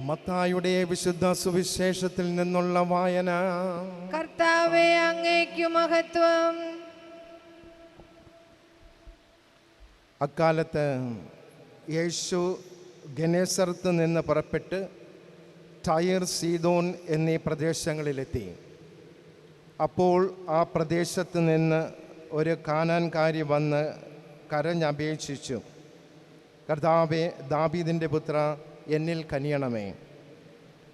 മത്തായുടെ വിശുദ്ധ സുവിശേഷത്തിൽ നിന്നുള്ള വായന. കർത്താവെ അങ്ങേക്കു മഹത്വം. അക്കാലത്ത് യേശു ഗനേസറത്ത് നിന്ന് പുറപ്പെട്ട് ടയർ സീതോൻ എന്നീ പ്രദേശങ്ങളിലെത്തി. അപ്പോൾ ആ പ്രദേശത്ത് നിന്ന് ഒരു കാനാൻകാരി വന്ന് കരഞ്ഞപേക്ഷിച്ചു. കർത്താവെ ദാബീദിന്റെ പുത്ര എന്നിൽ കനിയണമേ.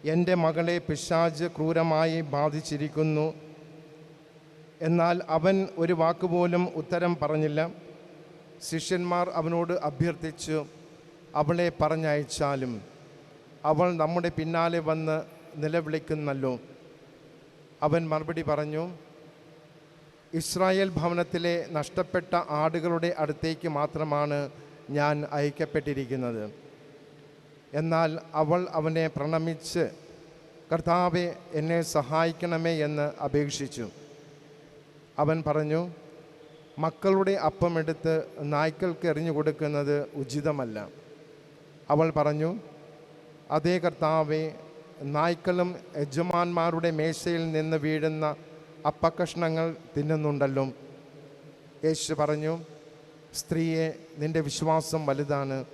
എന്റെ മകളെ പിശാജ് ക്രൂരമായി ബാധിച്ചിരിക്കുന്നു. എന്നാൽ അവൻ ഒരു വാക്കുപോലും ഉത്തരം പറഞ്ഞില്ല. ശിഷ്യന്മാർ അവനോട് അഭ്യർത്ഥിച്ചു അവളെ പറഞ്ഞയച്ചാലും അവൾ നമ്മുടെ പിന്നാലെ വന്ന് നിലവിളിക്കുന്നല്ലോ. അവൻ മറുപടി പറഞ്ഞു ഇസ്രായേൽ ഭവനത്തിലെ നഷ്ടപ്പെട്ട ആടുകളുടെ അടുത്തേക്ക് മാത്രമാണ് ഞാൻ അയക്കപ്പെട്ടിരിക്കുന്നത്. എന്നാൽ അവൾ അവനെ പ്രണമിച്ച് കർത്താവെ എന്നെ സഹായിക്കണമേ എന്ന് അപേക്ഷിച്ചു. അവൻ പറഞ്ഞു മക്കളുടെ അപ്പമെടുത്ത് നായ്ക്കൾക്ക് എറിഞ്ഞു കൊടുക്കുന്നത് ഉചിതമല്ല. അവൾ പറഞ്ഞു അതേ കർത്താവെ നായ്ക്കളും യജമാന്മാരുടെ മേശയിൽ നിന്ന് വീഴുന്ന അപ്പക്കഷ്ണങ്ങൾ തിന്നുന്നുണ്ടല്ലോ. യേശു പറഞ്ഞു സ്ത്രീയെ നിന്റെ വിശ്വാസം വലുതാണ്.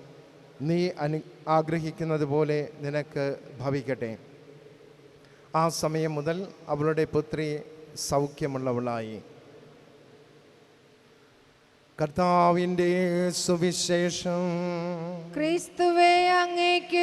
നീ അനു ആഗ്രഹിക്കുന്നത് പോലെ നിനക്ക് ഭവിക്കട്ടെ. ആ സമയം മുതൽ അവളുടെ പുത്രി സൗഖ്യമുള്ളവളായി. കർത്താവിന്റെ സുവിശേഷം ക്രിസ്തുവേ അങ്ങേക്കു